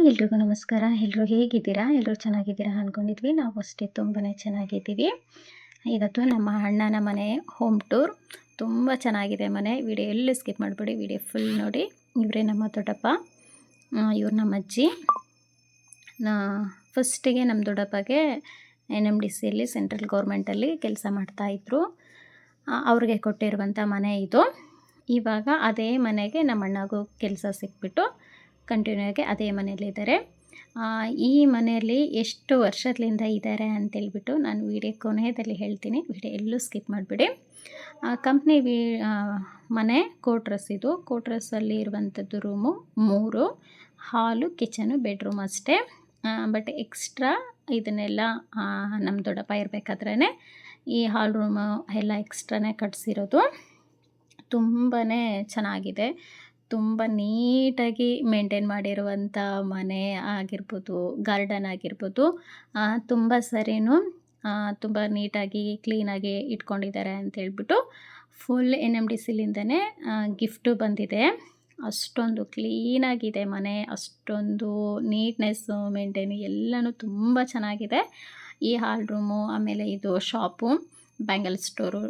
Hi ಎಲ್ರಿಗೂ ನಮಸ್ಕಾರ. ಎಲ್ಲರೂ ಹೇಗಿದ್ದೀರಾ? ಎಲ್ಲರೂ ಚೆನ್ನಾಗಿದ್ದೀರಾ ಅಂದ್ಕೊಂಡಿದ್ವಿ ನಾವು ಅಷ್ಟೇ ತುಂಬಾ ಚೆನ್ನಾಗಿದ್ದೀವಿ. ಇವತ್ತು ನಮ್ಮ ಅಣ್ಣನ ಮನೆ ಹೋಮ್ ಟೂರ್ ತುಂಬ ಚೆನ್ನಾಗಿದೆ ಮನೆ. ವಿಡಿಯೋ ಎಲ್ಲೂ ಸ್ಕಿಪ್ ಮಾಡಿಬಿಡಿ. ವಿಡಿಯೋ ಫುಲ್ ನೋಡಿ. ಇವರೇ ನಮ್ಮ ದೊಡ್ಡಪ್ಪ ಇವ್ರು ನಮ್ಮ ಅಜ್ಜಿ. ನಾ ಫಸ್ಟಿಗೆ ನಮ್ಮ ದೊಡ್ಡಪ್ಪಗೆ ಎನ್ ಎಂ ಡಿ ಸಿಯಲ್ಲಿ ಸೆಂಟ್ರಲ್ ಗೌರ್ಮೆಂಟಲ್ಲಿ ಕೆಲಸ ಮಾಡ್ತಾಯಿದ್ರು ಅವ್ರಿಗೆ ಕೊಟ್ಟಿರುವಂಥ ಮನೆ ಇದು. ಇವಾಗ ಅದೇ ಮನೆಗೆ ನಮ್ಮ ಅಣ್ಣಗೂ ಕೆಲಸ ಸಿಕ್ಬಿಟ್ಟು ಕಂಟಿನ್ಯೂ ಆಗಿ ಅದೇ ಮನೆಯಲ್ಲಿದ್ದಾರೆ ಈ ಮನೆಯಲ್ಲಿ ಎಷ್ಟು ವರ್ಷದಿಂದ ಇದ್ದಾರೆ ಅಂತೇಳ್ಬಿಟ್ಟು ನಾನು ವಿಡಿಯೋ ಕೊನೆಯದಲ್ಲಿ ಹೇಳ್ತೀನಿ. ವಿಡಿಯೋ ಎಲ್ಲೂ ಸ್ಕಿಪ್ ಮಾಡಿಬಿಡಿ. ಕಂಪ್ನಿ ವಿ ಮನೆ ಕೋಟ್ರಸ್ ಇದು. ಕೋಟ್ರಸ್ಸಲ್ಲಿ ಇರುವಂಥದ್ದು ರೂಮು ಮೂರು, ಹಾಲು ಕಿಚನು ಬೆಡ್ರೂಮ್ ಅಷ್ಟೇ. ಬಟ್ ಎಕ್ಸ್ಟ್ರಾ ಇದನ್ನೆಲ್ಲ ನಮ್ಮ ದೊಡ್ಡಪ್ಪ ಇರಬೇಕಾದ್ರೇ ಈ ಹಾಲ್ ರೂಮು ಎಲ್ಲ ಎಕ್ಸ್ಟ್ರಾನೇ ಕಟ್ಸಿರೋದು. ತುಂಬಾ ಚೆನ್ನಾಗಿದೆ. ತುಂಬ ನೀಟಾಗಿ ಮೇಂಟೈನ್ ಮಾಡಿರುವಂಥ ಮನೆ ಆಗಿರ್ಬೋದು, ಗಾರ್ಡನ್ ಆಗಿರ್ಬೋದು ತುಂಬ ಸರಿನೂ ತುಂಬ ನೀಟಾಗಿ, ಕ್ಲೀನಾಗಿ ಇಟ್ಕೊಂಡಿದ್ದಾರೆ ಅಂತೇಳ್ಬಿಟ್ಟು ಫುಲ್ ಎನ್ ಎಂ ಡಿ ಸಿಲಿಂದನೇ ಗಿಫ್ಟು ಬಂದಿದೆ. ಅಷ್ಟೊಂದು ಕ್ಲೀನಾಗಿದೆ ಮನೆ, ಅಷ್ಟೊಂದು ನೀಟ್ನೆಸ್ಸು ಮೇಂಟೈನು ಎಲ್ಲನೂ ತುಂಬ ಚೆನ್ನಾಗಿದೆ. ಈ ಹಾಲ್ ರೂಮು, ಆಮೇಲೆ ಇದು shop, bangle store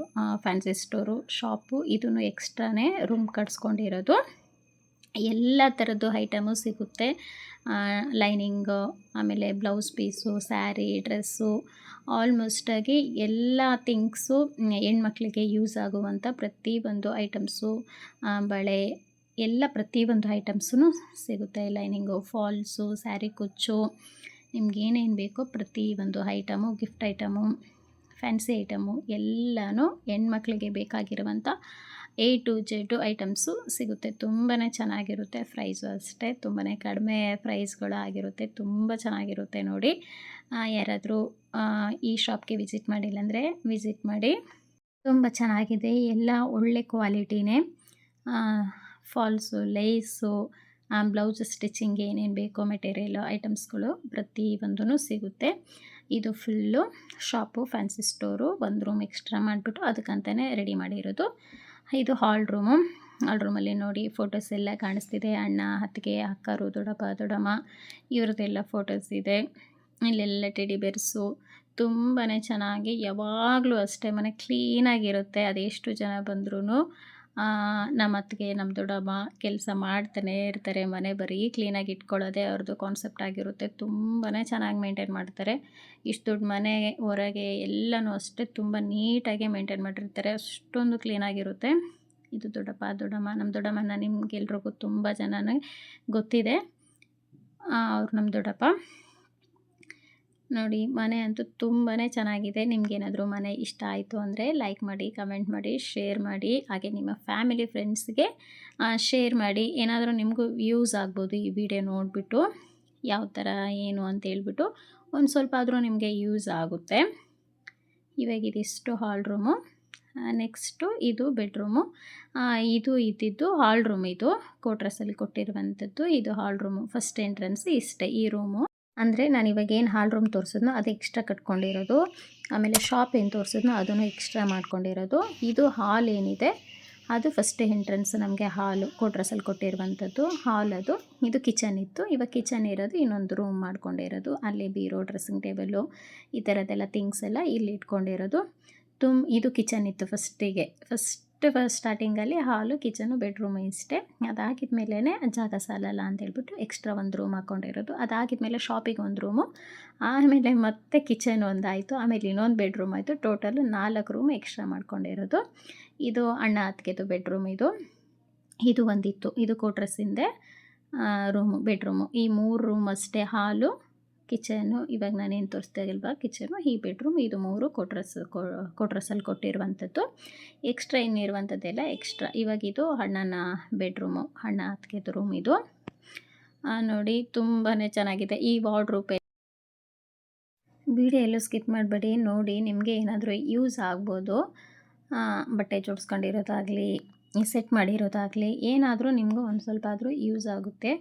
fancy store, shop, ಇದನ್ನು ಎಕ್ಸ್ಟ್ರಾನೇ ರೂಮ್ ಕಟ್ಸ್ಕೊಂಡಿರೋದು. ಎಲ್ಲ ಥರದ್ದು ಐಟಮು ಸಿಗುತ್ತೆ. ಲೈನಿಂಗು, ಆಮೇಲೆ ಬ್ಲೌಸ್ ಪೀಸು, ಸ್ಯಾರಿ, ಡ್ರೆಸ್ಸು ಆಲ್ಮೋಸ್ಟಾಗಿ ಎಲ್ಲ ಥಿಂಗ್ಸು ಹೆಣ್ಮಕ್ಳಿಗೆ ಯೂಸ್ ಆಗುವಂಥ ಪ್ರತಿಯೊಂದು ಐಟಮ್ಸು ಬಳೆ, ಎಲ್ಲ ಪ್ರತಿಯೊಂದು ಐಟಮ್ಸೂ ಸಿಗುತ್ತೆ. ಲೈನಿಂಗು, ಫಾಲ್ಸು, ಸ್ಯಾರಿ ಕುಚ್ಚು, ನಿಮ್ಗೆ ಏನೇನು ಬೇಕೋ ಒಂದು item, gift item, fancy item ಎಲ್ಲನೂ ಹೆಣ್ಮಕ್ಳಿಗೆ ಬೇಕಾಗಿರುವಂಥ ಎ ಟು ಜೆಡ್ಡು ಐಟಮ್ಸು ಸಿಗುತ್ತೆ. ತುಂಬಾ ಚೆನ್ನಾಗಿರುತ್ತೆ ಪ್ರೈಸು ಅಷ್ಟೇ. ತುಂಬಾ ಕಡಿಮೆ ಪ್ರೈಸ್ಗಳು ಆಗಿರುತ್ತೆ. ತುಂಬ ಚೆನ್ನಾಗಿರುತ್ತೆ ನೋಡಿ. ಯಾರಾದರೂ ಈ ಶಾಪ್ಗೆ ವಿಸಿಟ್ ಮಾಡಿಲ್ಲ ಅಂದರೆ ವಿಸಿಟ್ ಮಾಡಿ. ತುಂಬ ಚೆನ್ನಾಗಿದೆ. ಎಲ್ಲ ಒಳ್ಳೆ ಕ್ವಾಲಿಟಿನೇ ಫಾಲ್ಸು ಲೇಸು ಬ್ಲೌಸ್ ಸ್ಟಿಚಿಂಗ್ ಏನೇನು ಬೇಕೋ ಮೆಟೀರಿಯಲು ಐಟಮ್ಸ್ಗಳು ಪ್ರತಿಯೊಂದೂ ಸಿಗುತ್ತೆ. ಇದು ಫುಲ್ಲು ಶಾಪು ಫ್ಯಾನ್ಸಿ ಸ್ಟೋರು ಒಂದು ರೂಮ್ ಎಕ್ಸ್ಟ್ರಾ ಮಾಡಿಬಿಟ್ಟು ಅದಕ್ಕಂತಲೇ ರೆಡಿ ಮಾಡಿರೋದು. ಇದು ಹಾಲ್ ರೂಮು. ಹಾಲ್ ರೂಮಲ್ಲಿ ನೋಡಿ ಫೋಟೋಸ್ ಎಲ್ಲ ಕಾಣಿಸ್ತಿದೆ. ಅಣ್ಣ, ಅತ್ತಿಗೆ ಅಕ್ಕರು ದೊಡ್ಡಪ್ಪ, ದೊಡ್ಡಮ್ಮ ಇವ್ರದ್ದೆಲ್ಲ ಫೋಟೋಸ್ ಇದೆ. ಇಲ್ಲೆಲ್ಲ ಟೆಡಿ ಬೇರ್ಸು. ತುಂಬಾ ಚೆನ್ನಾಗಿ ಯಾವಾಗಲೂ ಅಷ್ಟೇ ಮನೆ ಕ್ಲೀನಾಗಿರುತ್ತೆ ಅದೆಷ್ಟು ಜನ ಬಂದ್ರೂ ನಮ್ಮ ಅತ್ತಿಗೆ ನಮ್ಮ ದೊಡ್ಡಮ್ಮ ಕೆಲಸ ಮಾಡ್ತಾನೆ ಇರ್ತಾರೆ ಮನೆ ಬರೀ ಕ್ಲೀನಾಗಿ ಇಟ್ಕೊಳ್ಳೋದೇ ಅವ್ರದ್ದು ಕಾನ್ಸೆಪ್ಟ್ ಆಗಿರುತ್ತೆ. ತುಂಬಾ ಚೆನ್ನಾಗಿ ಮೇಂಟೈನ್ ಮಾಡ್ತಾರೆ. ಇಷ್ಟು ದೊಡ್ಡ ಮನೆ ಹೊರಗೆ ಎಲ್ಲನೂ ಅಷ್ಟೇ ತುಂಬ ನೀಟಾಗಿ ಮೇಂಟೈನ್ ಮಾಡಿರ್ತಾರೆ. ಅಷ್ಟೊಂದು ಕ್ಲೀನಾಗಿರುತ್ತೆ ಇದು ದೊಡ್ಡಪ್ಪ, ದೊಡ್ಡಮ್ಮ ನಮ್ಮ ದೊಡ್ಡಮ್ಮನ ನಿಮ್ಗೆಲ್ರಿಗೂ ತುಂಬ ಜನನೇ ಗೊತ್ತಿದೆ. ಅವ್ರು ನಮ್ಮ ದೊಡ್ಡಪ್ಪ. ನೋಡಿ, ಮನೆ ಅಂತೂ ತುಂಬಾ ಚೆನ್ನಾಗಿದೆ. ನಿಮಗೇನಾದರೂ ಮನೆ ಇಷ್ಟ ಆಯಿತು ಅಂದರೆ ಲೈಕ್ ಮಾಡಿ ಕಮೆಂಟ್ ಮಾಡಿ ಶೇರ್ ಮಾಡಿ, ಹಾಗೆ ನಿಮ್ಮ ಫ್ಯಾಮಿಲಿ ಫ್ರೆಂಡ್ಸ್ಗೆ ಶೇರ್ ಮಾಡಿ. ಏನಾದರೂ ನಿಮಗೂ ಯೂಸ್ ಆಗ್ಬೋದು ಈ ವಿಡಿಯೋ ನೋಡಿಬಿಟ್ಟು. ಯಾವ ಥರ ಏನು ಅಂತ ಹೇಳ್ಬಿಟ್ಟು ಒಂದು ಸ್ವಲ್ಪ ಆದರೂ ನಿಮಗೆ ಯೂಸ್ ಆಗುತ್ತೆ. ಇವಾಗ ಇದಿಷ್ಟು ಹಾಲ್ ರೂಮು ನೆಕ್ಸ್ಟು ಇದು ಬೆಡ್ರೂಮು ಇದು ಇದ್ದಿದ್ದು ಹಾಲ್ ರೂಮ್ ಇದು. ಕೋಟ್ರಸಲ್ಲಿ ಕೊಟ್ಟಿರುವಂಥದ್ದು ಇದು ಹಾಲ್ ರೂಮು ಫಸ್ಟ್ ಎಂಟ್ರೆನ್ಸ್ ಇಷ್ಟೇ ಈ ರೂಮು ಅಂದರೆ ನಾನು ಇವಾಗ ಏನು ಹಾಲ್ ರೂಮ್ ತೋರಿಸಿದ್ನೋ ಅದು ಎಕ್ಸ್ಟ್ರಾ ಕಟ್ಕೊಂಡಿರೋದು. ಆಮೇಲೆ ಶಾಪ್ ಏನು ತೋರಿಸಿದ್ನೋ ಅದನ್ನು ಎಕ್ಸ್ಟ್ರಾ ಮಾಡ್ಕೊಂಡಿರೋದು. ಇದು ಹಾಲ್ ಏನಿದೆ? ಅದು ಫಸ್ಟ್ ಎಂಟ್ರೆನ್ಸ್ ನಮಗೆ ಹಾಲು ಕೋಟ್ರಸಲ್ಲಿ ಕೊಟ್ಟಿರುವಂಥದ್ದು. ಹಾಲ್ ಅದು. ಇದು ಕಿಚನ್ ಇತ್ತು. ಇವಾಗ ಕಿಚನ್ ಇರೋದು, ಇನ್ನೊಂದು ರೂಮ್ ಮಾಡ್ಕೊಂಡಿರೋದು. ಅಲ್ಲಿ ಬೀರೋ ಡ್ರೆಸ್ಸಿಂಗ್ ಟೇಬಲ್ಲು ಈ ಥರದ್ದೆಲ್ಲ ಥಿಂಗ್ಸ್ ಎಲ್ಲ ಇಲ್ಲಿ ಇಟ್ಕೊಂಡಿರೋದು. ತುಮ್, ಇದು ಕಿಚನ್ ಇತ್ತು ಫಸ್ಟಿಗೆ ಫಸ್ಟ್ ಫಸ್ಟ್ ಸ್ಟಾರ್ಟಿಂಗಲ್ಲಿ ಹಾಲು ಕಿಚನು ಬೆಡ್ರೂಮ್ ಇಷ್ಟೇ. ಅದಾಗಿದ ಮೇಲೇ ಜಾಗ ಸಾಲಲ್ಲ ಅಂತೇಳ್ಬಿಟ್ಟು ಎಕ್ಸ್ಟ್ರಾ ಒಂದು ರೂಮ್ ಹಾಕ್ಕೊಂಡಿರೋದು ಅದಾಗಿದ ಮೇಲೆ ಶಾಪಿಗೆ ಒಂದು ರೂಮು ಆಮೇಲೆ ಮತ್ತೆ ಕಿಚನ್ ಒಂದಾಯಿತು. ಆಮೇಲೆ ಇನ್ನೊಂದು ಬೆಡ್ರೂಮ್ ಆಯಿತು. ಟೋಟಲು ನಾಲ್ಕು ರೂಮ್ ಎಕ್ಸ್ಟ್ರಾ ಮಾಡ್ಕೊಂಡಿರೋದು. ಇದು ಅಣ್ಣ ಅತ್ತಿಗೆದು ಬೆಡ್ರೂಮ್ ಇದು. ಇದು ಒಂದಿತ್ತು. ಇದು ಕೋಟ್ರಸ್ಸಿಂದೆ ರೂಮು ಬೆಡ್ರೂಮು ಈ ಮೂರು ರೂಮ್ ಅಷ್ಟೇ ಹಾಲು ಕಿಚನು ಇವಾಗ ನಾನೇನು ತೋರಿಸ್ತಾ ಇಲ್ವಾ? ಕಿಚನು ಈ ಬೆಡ್ರೂಮ್, ಇದು ಮೂರು ಕೊಟ್ರಸ್ ಕೊಟ್ರಸಲ್ಲಿ ಕೊಟ್ಟಿರುವಂಥದ್ದು. ಎಕ್ಸ್ಟ್ರಾ ಇನ್ನಿರುವಂಥದ್ದೆಲ್ಲ ಎಕ್ಸ್ಟ್ರಾ. ಇವಾಗ ಇದು ಅಣ್ಣನ ಬೆಡ್ರೂಮು, ಅಣ್ಣ ಅದಕ್ಕೆ ರೂಮ್ ಇದು. ನೋಡಿ ತುಂಬಾ ಚೆನ್ನಾಗಿದೆ. ಈ ವಾರ್ಡ್ರೂಪೆ ವಿಡಿಯೋ ಎಲ್ಲೂ ಸ್ಕಿಪ್ ಮಾಡಬೇಡಿ, ನೋಡಿ, ನಿಮಗೆ ಏನಾದರೂ ಯೂಸ್ ಆಗ್ಬೋದು. ಬಟ್ಟೆ ಜೋಡಿಸ್ಕೊಂಡಿರೋದಾಗಲಿ ಸೆಟ್ ಮಾಡಿರೋದಾಗಲಿ ಏನಾದರೂ ನಿಮಗೂ ಒಂದು ಸ್ವಲ್ಪ ಆದರೂ ಯೂಸ್ ಆಗುತ್ತೆ.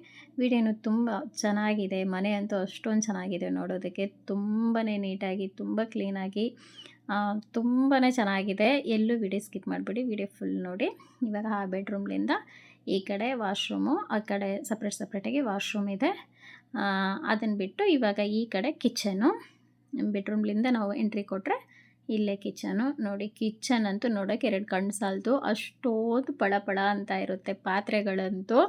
ವಿಡಿಯೋನು ತುಂಬ ಚೆನ್ನಾಗಿದೆ, ಮನೆ ಅಂತೂ ಅಷ್ಟೊಂದು ಚೆನ್ನಾಗಿದೆ ನೋಡೋದಕ್ಕೆ. ತುಂಬಾ ನೀಟಾಗಿ, ತುಂಬ ಕ್ಲೀನಾಗಿ ತುಂಬಾ ಚೆನ್ನಾಗಿದೆ. ಎಲ್ಲೂ ವಿಡಿಯೋ ಸ್ಕಿಪ್ ಮಾಡಿಬಿಡಿ, ವಿಡಿಯೋ ಫುಲ್ ನೋಡಿ. ಇವಾಗ ಆ ಬೆಡ್ರೂಮ್ಲಿಂದ ಈ ಕಡೆ ವಾಶ್ರೂಮು, ಆ ಕಡೆ ಸಪ್ರೇಟ್ ಸಪ್ರೇಟಾಗಿ ವಾಶ್ರೂಮ್ ಇದೆ. ಅದನ್ನು ಬಿಟ್ಟು ಇವಾಗ ಈ ಕಡೆ ಕಿಚನು. ಬೆಡ್ರೂಮ್ಲಿಂದ ನಾವು ಎಂಟ್ರಿ ಕೊಟ್ಟರೆ ಇಲ್ಲೇ ಕಿಚನು. ನೋಡಿ, ಕಿಚನ್ ಅಂತೂ ನೋಡೋಕೆ ಎರಡು ಕಣ್ಣು ಸಾಲದು. ಅಷ್ಟೊಂದು ಪಳ ಪಳ ಅಂತ ಇರುತ್ತೆ ಪಾತ್ರೆಗಳಂತೂ.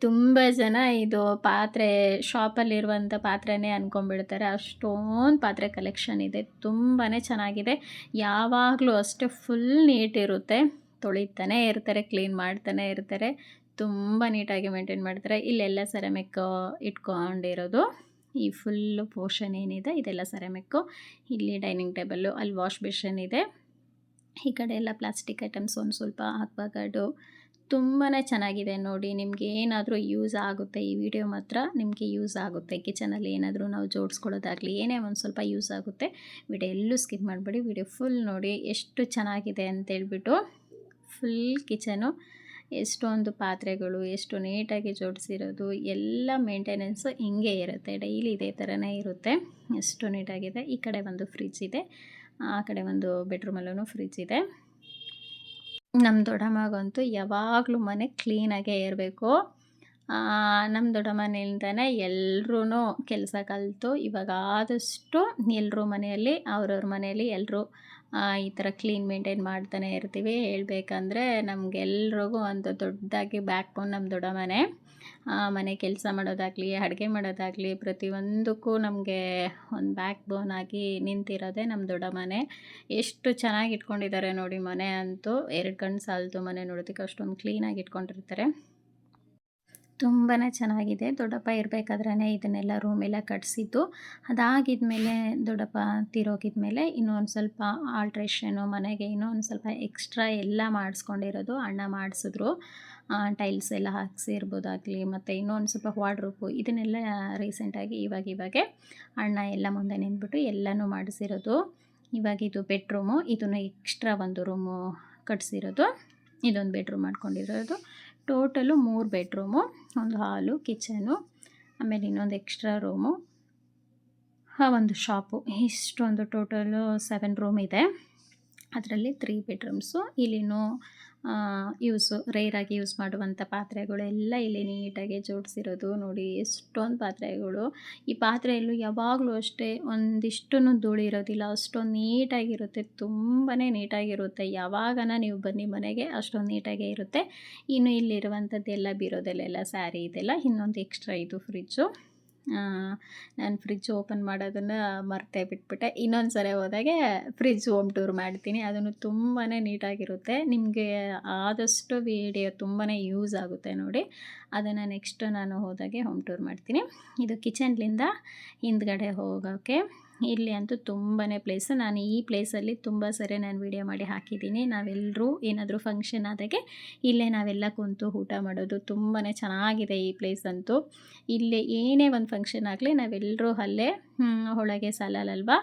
ತುಂಬ ಜನ ಇದು ಪಾತ್ರೆ, ಶಾಪಲ್ಲಿರುವಂಥ ಪಾತ್ರೆನೇ ಅಂದ್ಕೊಂಡ್ಬಿಡ್ತಾರೆ ಅಷ್ಟೊಂದು ಪಾತ್ರೆ ಕಲೆಕ್ಷನ್ ಇದೆ. ತುಂಬಾ ಚೆನ್ನಾಗಿದೆ. ಯಾವಾಗಲೂ ಅಷ್ಟೇ ಫುಲ್ ನೀಟ್ ಇರುತ್ತೆ. ತೊಳಿತಾನೆ ಇರ್ತಾರೆ ಕ್ಲೀನ್ ಮಾಡ್ತಾನೆ ಇರ್ತಾರೆ. ತುಂಬ ನೀಟಾಗಿ ಮೇಂಟೈನ್ ಮಾಡ್ತಾರೆ. ಇಲ್ಲೆಲ್ಲ ಸೆರೆಮಿಕ್ ಇಟ್ಕೊಂಡಿರೋದು. ಈ ಫುಲ್ಲು ಪೋರ್ಷನ್ ಏನಿದೆ, ಇದೆಲ್ಲ ಸೆರೆಮಿಕ್ಕು. ಇಲ್ಲಿ ಡೈನಿಂಗ್ ಟೇಬಲ್ಲು, ಅಲ್ಲಿ ವಾಶ್ ಬೇಷನ್ ಇದೆ. ಈ ಕಡೆ ಎಲ್ಲ ಪ್ಲಾಸ್ಟಿಕ್ ಐಟಮ್ಸ್ ಒಂದು ಸ್ವಲ್ಪ ಹಾಕ್ಬಾರ್ದು. ತುಂಬಾ ಚೆನ್ನಾಗಿದೆ ನೋಡಿ, ನಿಮಗೆ ಏನಾದರೂ ಯೂಸ್ ಆಗುತ್ತೆ ಈ ವಿಡಿಯೋ ಮಾತ್ರ, ನಿಮಗೆ ಯೂಸ್ ಆಗುತ್ತೆ. ಕಿಚನಲ್ಲಿ ಏನಾದರೂ ನಾವು ಜೋಡಿಸ್ಕೊಳ್ಳೋದಾಗಲಿ, ಏನೇ ಒಂದು ಸ್ವಲ್ಪ ಯೂಸ್ ಆಗುತ್ತೆ. ವಿಡಿಯೋ ಎಲ್ಲೂ ಸ್ಕಿಪ್ ಮಾಡಬೇಡಿ, ವಿಡಿಯೋ ಫುಲ್ ನೋಡಿ ಎಷ್ಟು ಚೆನ್ನಾಗಿದೆ ಅಂತೇಳ್ಬಿಟ್ಟು, ಫುಲ್ ಕಿಚನು. ಎಷ್ಟೊಂದು ಪಾತ್ರೆಗಳು, ಎಷ್ಟು ನೀಟಾಗಿ ಜೋಡಿಸಿರೋದು, ಎಲ್ಲ ಮೇಂಟೆನೆನ್ಸು ಹಿಂಗೆ ಇರುತ್ತೆ. ಡೈಲಿ ಇದೇ ಥರನೇ ಇರುತ್ತೆ. ಎಷ್ಟು ನೀಟಾಗಿದೆ. ಈ ಕಡೆ ಒಂದು ಫ್ರಿಜ್ ಇದೆ. ಆ ಕಡೆ ಒಂದು ಬೆಡ್ರೂಮಲ್ಲೂ ಫ್ರಿಜ್ ಇದೆ. ನಮ್ಮ ದೊಡ್ಡಮ್ಮಗಂತೂ ಯಾವಾಗಲೂ ಮನೆ ಕ್ಲೀನಾಗೇ ಇರಬೇಕು. ನಮ್ಮ ದೊಡ್ಡಮ್ಮನಿಂದನೇ ಎಲ್ಲರೂ ಕೆಲಸ ಕಲಿತು. ಇವಾಗ ಆದಷ್ಟು ಎಲ್ಲರೂ ಮನೆಯಲ್ಲಿ, ಅವ್ರವ್ರ ಮನೆಯಲ್ಲಿ ಎಲ್ಲರೂ ಈ ಥರ ಕ್ಲೀನ್ ಮೇಂಟೈನ್ ಮಾಡ್ತಾನೆ ಇರ್ತೀವಿ. ಹೇಳಬೇಕಂದ್ರೆ ನಮಗೆಲ್ರಿಗೂ ಒಂದು ದೊಡ್ಡದಾಗಿ ಬ್ಯಾಕ್ ಬೋನ್ ನಮ್ಮ ದೊಡ್ಡ ಮನೆ. ಮನೆ ಕೆಲಸ ಮಾಡೋದಾಗಲಿ, ಅಡುಗೆ ಮಾಡೋದಾಗಲಿ, ಪ್ರತಿಯೊಂದಕ್ಕೂ ನಮಗೆ ಒಂದು ಬ್ಯಾಕ್ ಬೋನ್ ಆಗಿ ನಿಂತಿರೋದೇ ನಮ್ಮ ದೊಡ್ಡ ಮನೆ. ಎಷ್ಟು ಚೆನ್ನಾಗಿ ಇಟ್ಕೊಂಡಿದ್ದಾರೆ ನೋಡಿ ಮನೆ ಅಂತೂ. ಎರಡು ಕಣ್ಣು ಸಾಲದು ಮನೆ ನೋಡೋದಕ್ಕೆ ಅಷ್ಟೊಂದು ಕ್ಲೀನಾಗಿ ಇಟ್ಕೊಂಡಿರ್ತಾರೆ. ತುಂಬಾ ಚೆನ್ನಾಗಿದೆ. ದೊಡ್ಡಪ್ಪ ಇರಬೇಕಾದ್ರೆ ಇದನ್ನೆಲ್ಲ ರೂಮೆಲ್ಲ ಕಟ್ಟಿಸಿದ್ದು ಅದಾಗಿದ್ಮೇಲೆ ದೊಡ್ಡಪ್ಪ ತೀರೋಗಿದ್ಮೇಲೆ ಇನ್ನೊಂದು ಸ್ವಲ್ಪ ಆಲ್ಟ್ರೇಷನು ಮನೆಗೆ ಇನ್ನೊಂದು ಸ್ವಲ್ಪ ಎಕ್ಸ್ಟ್ರಾ ಎಲ್ಲ ಮಾಡಿಸ್ಕೊಂಡಿರೋದು ಅಣ್ಣ ಮಾಡಿಸಿದ್ರು. ಟೈಲ್ಸ್ ಎಲ್ಲ ಹಾಕ್ಸಿರ್ಬೋದಾಗಲಿ, ಮತ್ತು ಇನ್ನೊಂದು ಸ್ವಲ್ಪ ವಾರ್ಡ್ರೂಪು ಇದನ್ನೆಲ್ಲ ರೀಸೆಂಟಾಗಿ ಇವಾಗ ಇವಾಗೆ ಅಣ್ಣ ಎಲ್ಲ ಮುಂದೆ ನಿಂತ್ಬಿಟ್ಟು ಎಲ್ಲನೂ ಮಾಡಿಸಿರೋದು. ಇವಾಗ ಇದು ಬೆಡ್ರೂಮು ಇದನ್ನು ಎಕ್ಸ್ಟ್ರಾ ಒಂದು ರೂಮು ಕಟ್ಸಿರೋದು. ಇದೊಂದು ಬೆಡ್ರೂಮ್ ಮಾಡ್ಕೊಂಡಿರೋದು. ಟೋಟಲು ಮೂರು ಬೆಡ್ರೂಮು, ಒಂದು ಹಾಲು, ಕಿಚನು, ಆಮೇಲೆ ಇನ್ನೊಂದು ಎಕ್ಸ್ಟ್ರಾ ರೂಮು ಒಂದು ಶಾಪು. ಇಷ್ಟೊಂದು ಟೋಟಲು ಸೆವೆನ್ ರೂಮ್ ಇದೆ. ಅದರಲ್ಲಿ ತ್ರೀ ಬೆಡ್ರೂಮ್ಸು. ಇಲ್ಲಿನೂ ಯೂಸು ರೇರಾಗಿ ಯೂಸ್ ಮಾಡುವಂಥ ಪಾತ್ರೆಗಳೆಲ್ಲ ಇಲ್ಲಿ ನೀಟಾಗಿ ಜೋಡಿಸಿರೋದು ನೋಡಿ, ಎಷ್ಟೊಂದು ಪಾತ್ರೆಗಳು. ಈ ಪಾತ್ರೆಯಲ್ಲೂ ಯಾವಾಗಲೂ ಅಷ್ಟೇ ಒಂದಿಷ್ಟು ಧೂಳಿರೋದಿಲ್ಲ, ಅಷ್ಟೊಂದು ನೀಟಾಗಿರುತ್ತೆ ತುಂಬಾ ನೀಟಾಗಿರುತ್ತೆ. ಯಾವಾಗನ ನೀವು ಬನ್ನಿ ಮನೆಗೆ, ಅಷ್ಟೊಂದು ನೀಟಾಗೇ ಇರುತ್ತೆ. ಇನ್ನು ಇಲ್ಲಿರುವಂಥದ್ದೆಲ್ಲ ಬೀರೋದಲ್ಲೆಲ್ಲ ಸ್ಯಾರಿ ಇದೆಲ್ಲ, ಇನ್ನೊಂದು ಎಕ್ಸ್ಟ್ರಾ ಇದು ಫ್ರಿಜ್ಜು ನಾನು ಫ್ರಿಜ್ ಓಪನ್ ಮಾಡೋದನ್ನು ಮರ್ತೇ ಬಿಟ್ಬಿಟ್ಟೆ. ಇನ್ನೊಂದು ಸರಿ ಹೋದಾಗೆ ಫ್ರಿಜ್ ಹೋಮ್ ಟೂರ್ ಮಾಡ್ತೀನಿ. ಅದನ್ನು ತುಂಬಾ ನೀಟಾಗಿರುತ್ತೆ. ನಿಮಗೆ ಆದಷ್ಟು ವೀಡಿಯೋ ತುಂಬಾ ಯೂಸ್ ಆಗುತ್ತೆ ನೋಡಿ. ಅದನ್ನು ನೆಕ್ಸ್ಟ್ ನಾನು ಹೋದಾಗೆ ಹೋಮ್ ಟೂರ್ ಮಾಡ್ತೀನಿ. ಇದು ಕಿಚನ್ಲಿಂದ ಹಿಂದ್ಗಡೆ ಹೋಗೋಕ್ಕೆ ಇಲ್ಲಿ ಅಂತೂ ತುಂಬಾ ಪ್ಲೇಸು ನಾನು ಈ ಪ್ಲೇಸಲ್ಲಿ ತುಂಬ ಸರಿ ನಾನು ವೀಡಿಯೋ ಮಾಡಿ ಹಾಕಿದ್ದೀನಿ. ನಾವೆಲ್ಲರೂ ಏನಾದರೂ ಫಂಕ್ಷನ್ ಆದಾಗೆ ಇಲ್ಲೇ ನಾವೆಲ್ಲ ಕುಂತು ಊಟ ಮಾಡೋದು ತುಂಬಾ ಚೆನ್ನಾಗಿದೆ ಈ ಪ್ಲೇಸ್ ಅಂತೂ. ಇಲ್ಲೇ ಏನೇ ಒಂದು ಫಂಕ್ಷನ್ ಆಗಲಿ ನಾವೆಲ್ಲರೂ ಅಲ್ಲೇ ಒಳಗೆ ಸಾಲಲ್ಲಲ್ವಾ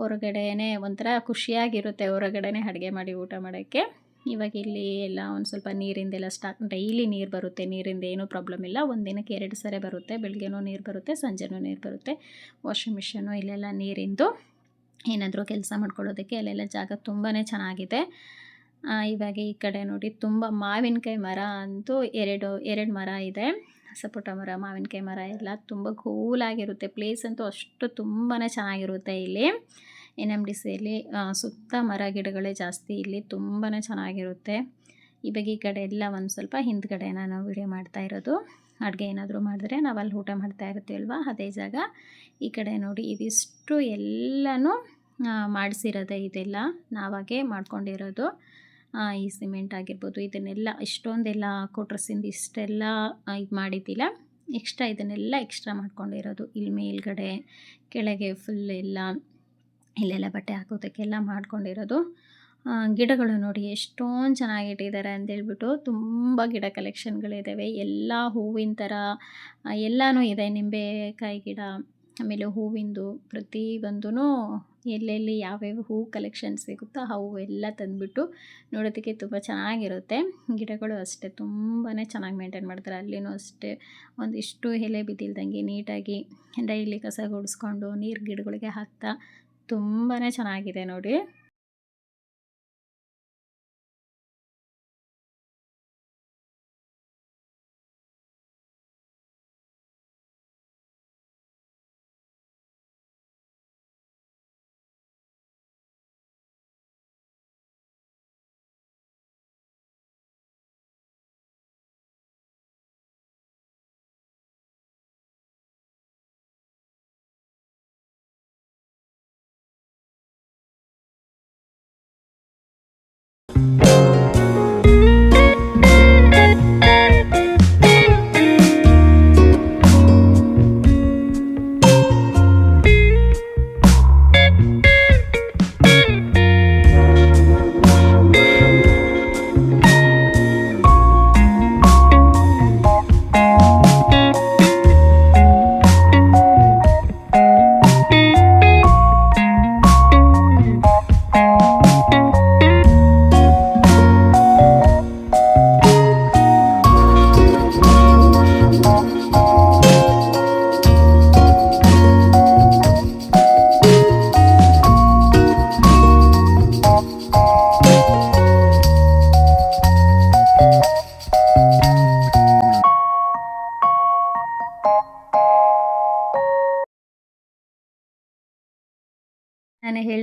ಹೊರಗಡೆನೇ ಒಂಥರ ಖುಷಿಯಾಗಿರುತ್ತೆ ಹೊರಗಡೆನೇ ಅಡುಗೆ ಮಾಡಿ ಊಟ ಮಾಡೋಕ್ಕೆ. ಇವಾಗ ಇಲ್ಲಿ ಎಲ್ಲ ಒಂದು ಸ್ವಲ್ಪ ನೀರಿಂದೆಲ್ಲ ಸ್ಟಾಕ್ ಡೈಲಿ ನೀರು ಬರುತ್ತೆ, ನೀರಿಂದ ಏನೂ ಪ್ರಾಬ್ಲಮ್ ಇಲ್ಲ. ಒಂದು ದಿನಕ್ಕೆ ಎರಡು ಸರಿ ಬರುತ್ತೆ. ಬೆಳಗ್ಗೆನೂ ನೀರು ಬರುತ್ತೆ, ಸಂಜೆನೂ ನೀರು ಬರುತ್ತೆ. ವಾಷಿಂಗ್ ಮಿಷಿನು ಇಲ್ಲೆಲ್ಲ ನೀರಿಂದು ಏನಾದರೂ ಕೆಲಸ ಮಾಡ್ಕೊಳ್ಳೋದಕ್ಕೆ ಅಲ್ಲೆಲ್ಲ ಜಾಗ ತುಂಬಾ ಚೆನ್ನಾಗಿದೆ. ಇವಾಗ ಈ ಕಡೆ ನೋಡಿ ತುಂಬ ಮಾವಿನಕಾಯಿ ಮರ ಅಂತೂ ಎರಡು ಎರಡು ಮರ ಇದೆ. ಸಪೋಟ ಮರ, ಮಾವಿನಕಾಯಿ ಮರ ಎಲ್ಲ ತುಂಬ ಕೂಲಾಗಿರುತ್ತೆ ಪ್ಲೇಸ್ ಅಂತೂ ಅಷ್ಟು ತುಂಬಾ ಚೆನ್ನಾಗಿರುತ್ತೆ ಇಲ್ಲಿ. ಎನ್ ಎಂ ಡಿ ಸಿಯಲ್ಲಿ ಸುತ್ತ ಮರ ಗಿಡಗಳೇ ಜಾಸ್ತಿ, ಇಲ್ಲಿ ತುಂಬಾ ಚೆನ್ನಾಗಿರುತ್ತೆ. ಇವಾಗ ಈ ಕಡೆ ಎಲ್ಲ ಒಂದು ಸ್ವಲ್ಪ ಹಿಂದ್ಗಡೆ ನಾನು ವಿಡಿಯೋ ಮಾಡ್ತಾ ಇರೋದು. ಅಡುಗೆ ಏನಾದರೂ ಮಾಡಿದ್ರೆ ನಾವು ಅಲ್ಲಿ ಊಟ ಮಾಡ್ತಾ ಇರ್ತೀವಲ್ವ ಅದೇ ಜಾಗ. ಈ ಕಡೆ ನೋಡಿ, ಇದಿಷ್ಟು ಎಲ್ಲನೂ ಮಾಡಿಸಿರೋದೇ ಇದೆಲ್ಲ. ನಾವಾಗೆ ಮಾಡ್ಕೊಂಡಿರೋದು. ಈ ಸಿಮೆಂಟ್ ಆಗಿರ್ಬೋದು, ಇದನ್ನೆಲ್ಲ ಇಷ್ಟೊಂದೆಲ್ಲ ಕೊಟ್ರಸಿಂದ ಇಷ್ಟೆಲ್ಲ ಇದು ಮಾಡಿದ್ದಿಲ್ಲ. ಎಕ್ಸ್ಟ್ರಾ ಇದನ್ನೆಲ್ಲ ಎಕ್ಸ್ಟ್ರಾ ಮಾಡ್ಕೊಂಡಿರೋದು. ಇಲ್ಲಿ ಮೇಲ್ಗಡೆ, ಕೆಳಗೆ ಫುಲ್ ಎಲ್ಲ ಇಲ್ಲೆಲ್ಲ ಬಟ್ಟೆ ಹಾಕೋದಕ್ಕೆಲ್ಲ ಮಾಡ್ಕೊಂಡಿರೋದು. ಗಿಡಗಳು ನೋಡಿ ಎಷ್ಟೊಂದು ಚೆನ್ನಾಗಿಟ್ಟಿದ್ದಾರೆ ಅಂತೇಳ್ಬಿಟ್ಟು ತುಂಬ ಗಿಡ ಕಲೆಕ್ಷನ್ಗಳಿದ್ದಾವೆ ಎಲ್ಲ ಹೂವಿನ ಥರ ಎಲ್ಲನೂ ಇದೆ ನಿಂಬೆಕಾಯಿ ಗಿಡ, ಆಮೇಲೆ ಹೂವಿಂದು ಪ್ರತಿಯೊಂದೂ ಎಲ್ಲೆಲ್ಲಿ ಯಾವ್ಯಾವ ಹೂ ಕಲೆಕ್ಷನ್ ಸಿಗುತ್ತೋ ಆ ಹೂವೆಲ್ಲ ತಂದುಬಿಟ್ಟು ನೋಡೋದಕ್ಕೆ ತುಂಬ ಚೆನ್ನಾಗಿರುತ್ತೆ. ಗಿಡಗಳು ಅಷ್ಟೇ ತುಂಬಾ ಚೆನ್ನಾಗಿ ಮೇಂಟೈನ್ ಮಾಡ್ತಾರೆ. ಅಲ್ಲಿನೂ ಅಷ್ಟೇ ಒಂದಿಷ್ಟು ಎಲೆ ಬಿದ್ದಿಲ್ದಂಗೆ ನೀಟಾಗಿ ಡೈಲಿ ಕಸ ಗುಡಿಸ್ಕೊಂಡು ನೀರು ಗಿಡಗಳಿಗೆ ಹಾಕ್ತಾ ತುಂಬಾ ಚೆನ್ನಾಗಿದೆ ನೋಡಿ.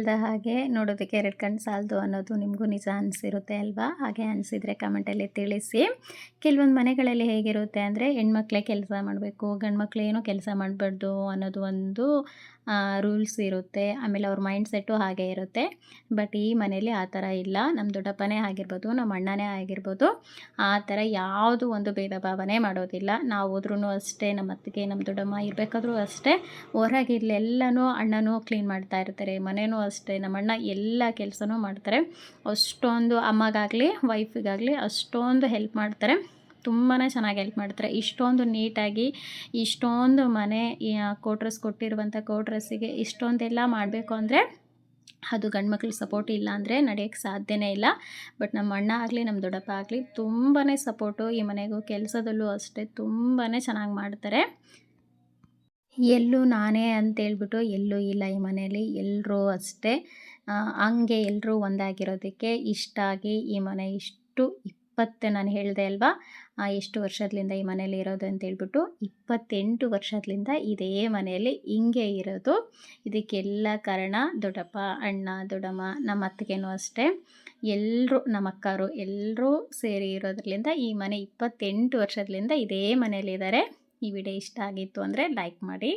ಹೇಳ್ದ ಹಾಗೆ ನೋಡೋದಕ್ಕೆ ಎರಡು ಕಣ್ಣು ಸಾಲದು ಅನ್ನೋದು ನಿಮಗೂ ನಿಜ ಅನಿಸಿರುತ್ತೆ ಅಲ್ವಾ? ಹಾಗೆ ಅನಿಸಿದರೆ ಕಮೆಂಟಲ್ಲಿ ತಿಳಿಸಿ. ಕೆಲವೊಂದು ಮನೆಗಳಲ್ಲಿ ಹೇಗಿರುತ್ತೆ ಅಂದರೆ ಹೆಣ್ಮಕ್ಳೇ ಕೆಲಸ ಮಾಡಬೇಕು ಗಂಡು ಏನೂ ಕೆಲಸ ಮಾಡಬಾರ್ದು ಅನ್ನೋದು ಒಂದು ರೂಲ್ಸ್ ಇರುತ್ತೆ. ಆಮೇಲೆ ಅವ್ರ ಮೈಂಡ್ ಸೆಟ್ಟು ಹಾಗೆ ಇರುತ್ತೆ. ಬಟ್ ಈ ಮನೇಲಿ ಆ ಥರ ಇಲ್ಲ. ನಮ್ಮ ದೊಡ್ಡಪ್ಪನೇ ಆಗಿರ್ಬೋದು ನಮ್ಮ ಅಣ್ಣನೇ ಆಗಿರ್ಬೋದು, ಆ ಥರ ಯಾವುದು ಒಂದು ಭೇದ ಭಾವನೆ ಮಾಡೋದಿಲ್ಲ. ನಾವು ಹೋದ್ರೂ ಅಷ್ಟೇ ನಮ್ಮ ಅತ್ತಿಗೆ ನಮ್ಮ ದೊಡ್ಡಮ್ಮ ಇರಬೇಕಾದ್ರೂ ಅಷ್ಟೇ ಹೊರಗಿಲ್ಲೆಲ್ಲನೂ ಅಣ್ಣನೂ ಕ್ಲೀನ್ ಮಾಡ್ತಾ ಇರ್ತಾರೆ. ಮನೆಯೂ ಅಷ್ಟೇ ನಮ್ಮ ಅಣ್ಣ ಎಲ್ಲ ಕೆಲಸನೂ ಮಾಡ್ತಾರೆ. ಅಷ್ಟೊಂದು ಅಮ್ಮಗಾಗಲಿ ವೈಫಿಗಾಗಲಿ ಅಷ್ಟೊಂದು ಹೆಲ್ಪ್ ಮಾಡ್ತಾರೆ. ತುಂಬಾ ಚೆನ್ನಾಗಿ ಹೆಲ್ಪ್ ಮಾಡ್ತಾರೆ. ಇಷ್ಟೊಂದು ನೀಟಾಗಿ ಇಷ್ಟೊಂದು ಮನೆ ಕೋಟ್ರಸ್ ಕೊಟ್ಟಿರುವಂಥ ಕೋಟ್ರಸ್ಸಿಗೆ ಇಷ್ಟೊಂದೆಲ್ಲ ಮಾಡಬೇಕು ಅಂದರೆ ಅದು ಗಂಡು ಸಪೋರ್ಟ್ ಇಲ್ಲ ಅಂದರೆ ನಡೆಯೋಕ್ಕೆ ಸಾಧ್ಯನೇ ಇಲ್ಲ. ಬಟ್ ನಮ್ಮ ಅಣ್ಣ ಆಗಲಿ ನಮ್ಮ ದೊಡ್ಡಪ್ಪ ಆಗಲಿ ತುಂಬಾ ಸಪೋರ್ಟು ಈ ಮನೆಗೂ, ಕೆಲಸದಲ್ಲೂ ಅಷ್ಟೇ ತುಂಬಾ ಚೆನ್ನಾಗಿ ಮಾಡ್ತಾರೆ. ಎಲ್ಲೂ ನಾನೇ ಅಂತೇಳ್ಬಿಟ್ಟು ಎಲ್ಲೂ ಇಲ್ಲ ಈ ಮನೆಯಲ್ಲಿ. ಎಲ್ಲರೂ ಅಷ್ಟೇ. ಹಂಗೆ ಎಲ್ಲರೂ ಒಂದಾಗಿರೋದಕ್ಕೆ ಇಷ್ಟಾಗಿ ಈ ಮನೆ ಇಷ್ಟು ಇಪ್ಪತ್ತು ನಾನು ಹೇಳಿದೆ ಅಲ್ವಾ? ಎಷ್ಟು ವರ್ಷದಿಂದ ಈ ಮನೇಲಿ ಇರೋದು ಅಂತ ಹೇಳ್ಬಿಟ್ಟು ಇಪ್ಪತ್ತೆಂಟು ವರ್ಷದಿಂದ ಇದೇ ಮನೆಯಲ್ಲಿ ಹಿಂಗೆ ಇರೋದು. ಇದಕ್ಕೆಲ್ಲ ಕಾರಣ ದೊಡ್ಡಪ್ಪ, ಅಣ್ಣ, ದೊಡ್ಡಮ್ಮ, ನಮ್ಮ ಅತ್ತಿಗೆನೂ ಅಷ್ಟೇ. ಎಲ್ಲರೂ ನಮ್ಮ ಅಕ್ಕರು ಎಲ್ಲರೂ ಸೇರಿ ಇರೋದ್ರಿಂದ ಈ ಮನೆ ಇಪ್ಪತ್ತೆಂಟು ವರ್ಷದಿಂದ ಇದೇ ಮನೆಯಲ್ಲಿದ್ದಾರೆ. ಈ ವಿಡಿಯೋ ಇಷ್ಟ ಆಗಿತ್ತು ಅಂದರೆ ಲೈಕ್ ಮಾಡಿ.